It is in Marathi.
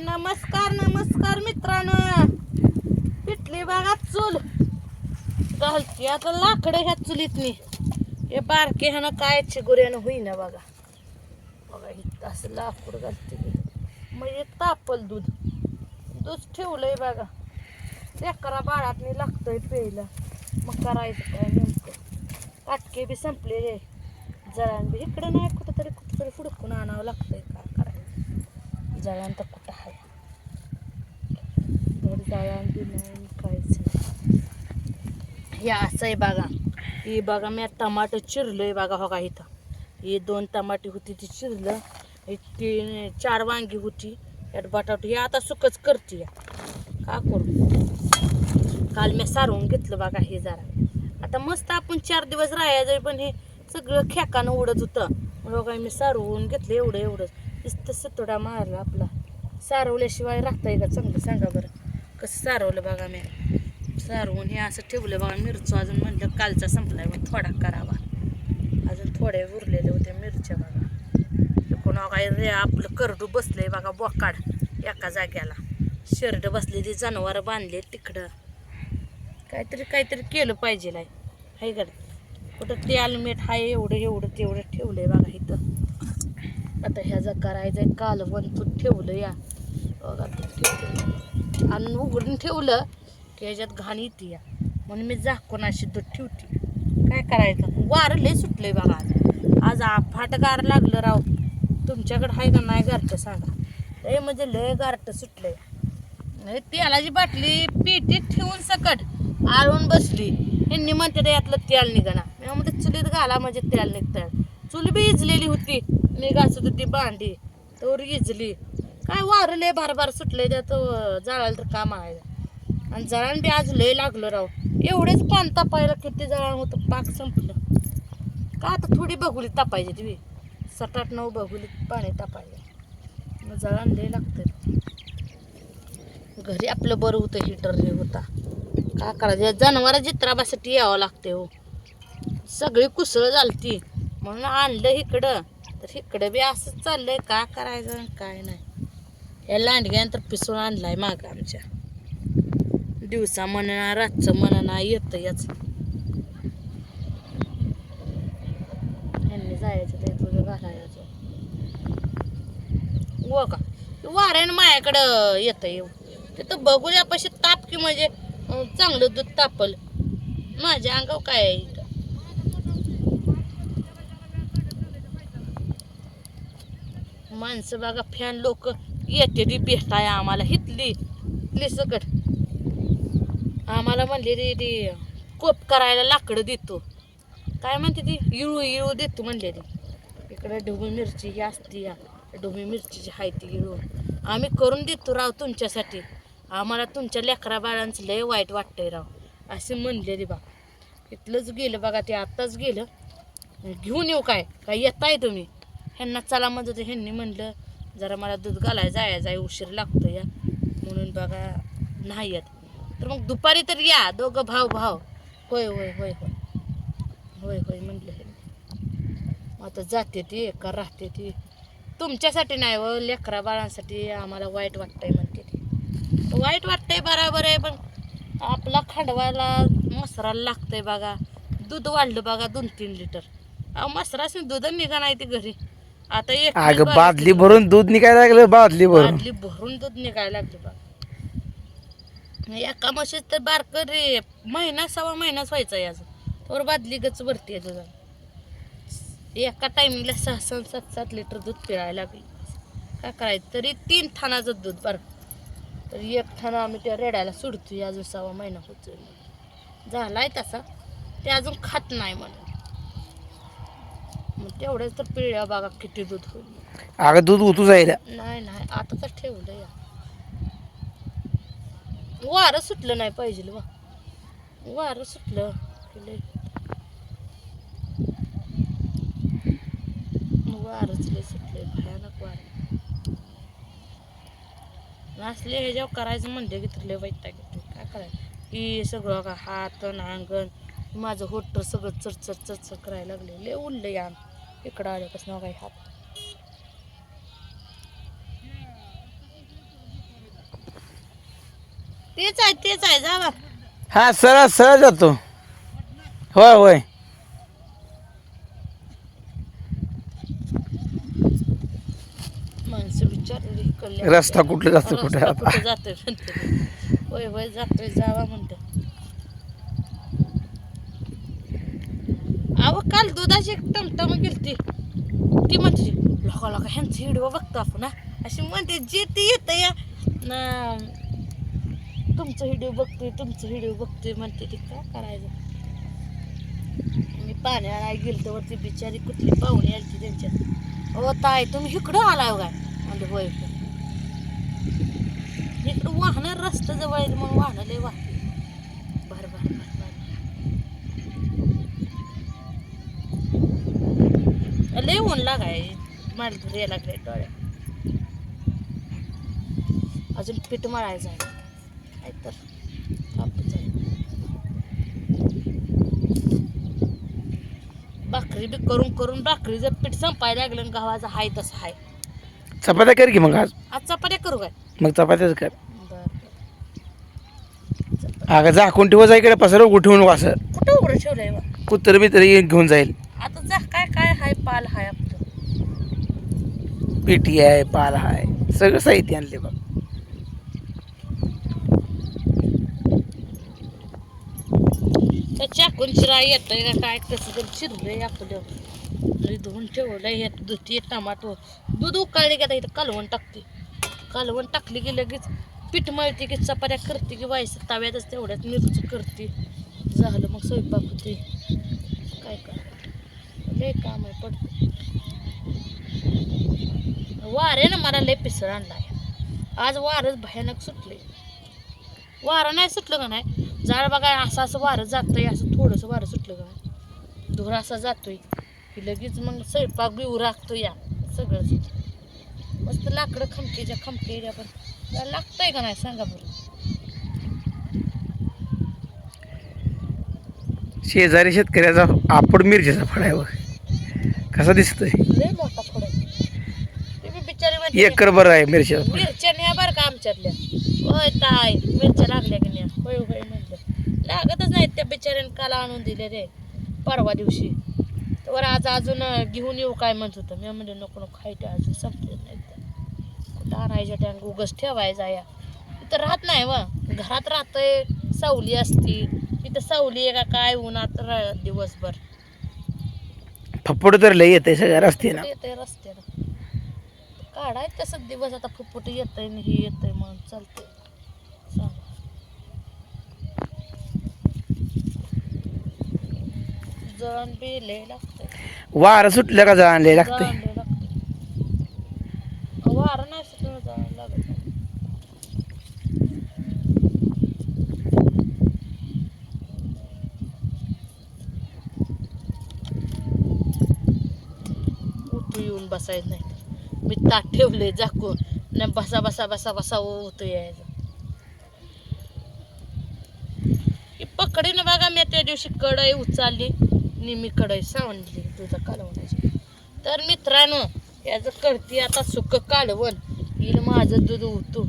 नमस्कार नमस्कार मित्रांनो. पिटली बघा चूल. घालते आता लाकडं ह्या चुलीतनी. हे बारके ह्यानं काय चिगुऱ्यानं होईना बघा. बघा इथं असं लाकूड घालते मी. मग तापल दूध. दूध ठेवलंय बघा. लेकरा बाळातनी लागतंय प्यायला. मग करायचं काय नेमकं? काटके बी संपलेले जळान बी इकडं नाही कुठं तरी कुठं तरी फुडकून आणावं लागतंय काय करायचं जळान तर जळण बी नाही काहीच नाही हे असं आहे बघा. ही बघा मी तमाटं चिरलं आहे बघा हो का इथं. ही दोन टमाटे होती ती चिरलं. ही तीन चार वांगी होती यात बटाटे. हे आता सुकच करते. या. का करू? काल मी सारवून घेतलं बघा हे जरा. आता मस्त आपण चार दिवस राहायचं पण हे सगळं खेकानं उडत होतं. हो बघा मी सारवून घेतलं एवढं एवढंच. नुसतं सतोडा मारला आपला. सारवल्याशिवाय राहतंय का? चांगलं सांगा बरं. कसं सारवलं बघा मी. सारवून हे असं ठेवलं बघा मिरचू अजून म्हणलं कालचा संपलाय मग थोडा करावा. अजून थोडे उरलेले होते मिरच्या बघा. कोणा काय रे आपलं करडू बसलंय बघा बोकाड एका जाग्याला. शर्ट बसलेली जनावर बांधले तिकडं. काहीतरी काहीतरी केलं पाहिजे नाही हाय का कुठं तेल मीठ हाय एवढं एवढं तेवढं ठेवलंय बघा इथं. आता ह्याचा करायचं कालवण तू ठेवलं या. बघा ते ठेवलं आणि उघडून ठेवलं की ह्याच्यात घाण येते या. म्हणून मी झाकून अशी दूध ठेवते. काय करायचं? वारं लय सुटलंय बघा आज. आज आफाट गार लागलं राव. तुमच्याकडं आहे का नाही गारटं सांगा. लय म्हणजे लय गारटं सुटलंय. तेलाची बाटली पेटीत ठेवून सकट आळून बसली. ह्यांनी म्हणते यातलं तेल निघाना मी म्हणते चुलीत घाला म्हणजे तेल निघतं चुली बी इजलेली होती. मी घासत होती भांडी. तर इजली. काय वारं लय बार बार सुटलंय त्यात अं, जाळायला तर काम आहे. आणि जळण बी आज लय लागलं राव. एवढेच पान तापायला किती जळण होतं पाक संपलं. का आता थोडी बघुली तापायची तुम्ही सात आठ नऊ बघुली पाणी तापायला. मग जळण लय लागतं घरी आपलं बरं होतं हिटर हे होता. का करायचं? जनावर जित्राबासाठी यावं लागते हो. सगळी कुसळ झालती. म्हणून आणलं इकडं. तर इकडं बी असंच चाललंय. का करायचं? काय नाही. या लांडग्यानंतर पिसून आणलाय माग आमच्या. दिवसा म्हणा रातचं म्हणा येतं याच. ह्यांनी जायचं ते तुझं घालायचं. व का? वाऱ्यानं मायाकडं येतं येऊ तिथं बघूया पशी ताप की म्हणजे चांगलं दूध तापल. माझ्या अंगाव काय आहे इथं? माणसं बघा फॅन लोक. येते ती आहे आम्हाला हितली. हितली सकट. आम्हाला म्हणले ती कोप करायला लाकडं देतो. काय म्हणते ती? इळू इळू देतो म्हणले ती. इकडं ढोबी मिरची ही असती या. ढोबळी मिरचीची हाय ती इळू. आम्ही करून देतो राव तुमच्यासाठी. आम्हाला तुमच्या लेकरा बाळांचं लय वाईट वाटतंय राव. असे म्हणले बा. इथलंच गेलं बघा ते आत्ताच गेलं. घेऊन येऊ काय? काय येताय तुम्ही? ह्यांना चला म्हणजे ह्यांनी म्हणलं जरा मला दूध घालाय जाय जाय उशीर लागतो या. म्हणून बघा नाही येत. तर मग दुपारी तर या दोघं भाव भाव. होय होय होय होय. होय होय म्हणलं आता जाते ती का राहते ती. तुमच्यासाठी नाही व लेकरा बाळांसाठी आम्हाला वाईट वाटतंय म्हणते ती. वाईट वाटतंय बरोबर आहे पण आपला खांडवायला मसराला लागतंय बघा. दूध वाढलं बघा दोन तीन लिटर. अहो मसरास दूध निघा नाही ते घरी. आता एक अगं बादली भरून दूध निघायला लागलं बादली भरून. बादली भरून दूध निघायला लागले बघा. एका म्हशीत तर बारक रे. महिना सव्वा महिनाच व्हायचा आहे अजून. तर बादली गच भरते दुधा एका टायमिंगला सहा सहा सात सात लिटर दूध पिळायला लागली. काय करायचं? तरी तीन थानाचं दूध बरं. तर एक ठाणा आम्ही त्या रेड्याला सोडतोय अजून सव्वा महिना होतो झालाय तसा. ते अजून खात नाही म्हणून. मग तेवढंच तर पिळ्या बघा किती दूध होईल. अगं दूध उतू जायला नाही नाही आता तर ठेवलं या वारं सुटलं नाही पाहिजे वा. वारं सुटलं की लय. वारच लय भयानक वारं. असले ह्याच्यावर करायचं म्हणले की तर लय वैताग येते काय करायचं? ही सगळं का हात अन अंगण माझं होट सगळं चरचर चरचर करायला लागले लय उरलं या इकडं आल्यापासून काही हात. तेच आहे तेच आहे जावा हा सरळ सरळ जातो होय होय. माणसं विचारली कल्याण रस्ता कुठलं जातो कुठे आता? कुठं जातोय म्हणते. होय होय जातोय जावा म्हणते. अहो काल दुधाची एक टमटम गेलती. ती म्हणते लोका लोका ह्यांचं व्हिडिओ बघतो आपण अशी म्हणते जे ते येतं या ना तुमचं व्हिडिओ बघतोय तुमचं व्हिडिओ बघतोय म्हणते ती काय करायचं? मी पाण्याला गेलतो वरती बिचारी कुठली पाहुणे आली त्यांच्यात. हो ताई तुम्ही इकडं आला काय म्हणजे होय इकडं वाहणार रस्ता जवळ आहे म्हणून वाहनं लय वाहते बर बर भर बर लय ऊन लागाय मला धुर यायला लागले डोळ्या अजून पीठ मळायचं आहे. तर. भाकरी बी करून करून भाकरीचं पीठ संपायला लागलं गव्हाचं हाय तसं हाय. चपात्या कर की मग आज? आज चपात्या करू काय? मग चपात्याच कर. अगं झाकून ठेवा जाईकडे पसर उठवून असं कुठं उघडं ठेवलंय बा कुत्र बित्र घेऊन जाईल आता जा काय काय हाय पाल हाय आपलं. पेटी आहे पाल आहे सगळं साहित्य आणले बघ. चाकून चिरा येतंय का काय? कसं तर चिरलंय आपलं. लई धुवून ठेवलंय हे दुधी टमाटो दूध उकळले की आता इथं कालवण टाकते. कालवण टाकली की लगेच पीठ मळते की चपात्या करते की वायस तव्यातच तेवढ्यात मिरची करते. झालं मग स्वयंपाक होते काय काय लय काम आहे पडत वारे ना मला लय पिसळ आणलाय. आज वारच भयानक सुटले वारं नाही सुटलं का नाही? झाड बघा असं असं वारं जातंय असं थोडंसं वारं सुटलं का नाही? धुरा असा जातोय. की लगेच मग स्वयंपाक बिऊ राखतो या सगळंच. मस्त लाकडं खमकेच्या खमके पण. लागतंय का नाही सांगा बरं. शेजारी शेतकऱ्याचा आपड मिरचीचा फळ आहे बघ. कसा दिसतोय? लय मोठा फळ आहे. बिचारी म्हणते, एकर बरं आहे मिरचीचा फळ मिरच्या न्या बरं का आमच्यातल्या? होय ताय मिरच्या लागल्या की न्या. होय होय म्हणलं. लागतच नाहीत त्या बिचाऱ्याने काल आणून दिले रे परवा दिवशी. तर आज अजून अं, घेऊन येऊ काय म्हणत होतं. मी म्हणजे नको नको खायचे अजून संपले नाही कुठं आणायच्या टँक उगच ठेवायचा या. इथं राहत नाही व. घरात राहतंय सावली असती. इथं सावली आहे का काय उन्हात रा- दिवसभर. फप्पड तर लई येते सगळ्या रस्ते ना. येतंय रस्त्यानं दिवस आता येतंय आणि हे येतंय म्हणून चालतंय. सांगा जळण बी लय लागतंय. वारं सुटलं का जाणले लागते जळण लय लागतंय. वारं नाही जळण लागत नाही. उठू येऊन बसायचं नाही. मी ताट ठेवले झाकून. न बसा बसा बसा बसा होतो यायचं. ही पकडीनं बघा मी त्या दिवशी कढई उचलली निमी कढई सावणली तुझं कालवण्याची तर मित्रांनो याचं करते आता सुख कालवण. येईल माझं दूध उतू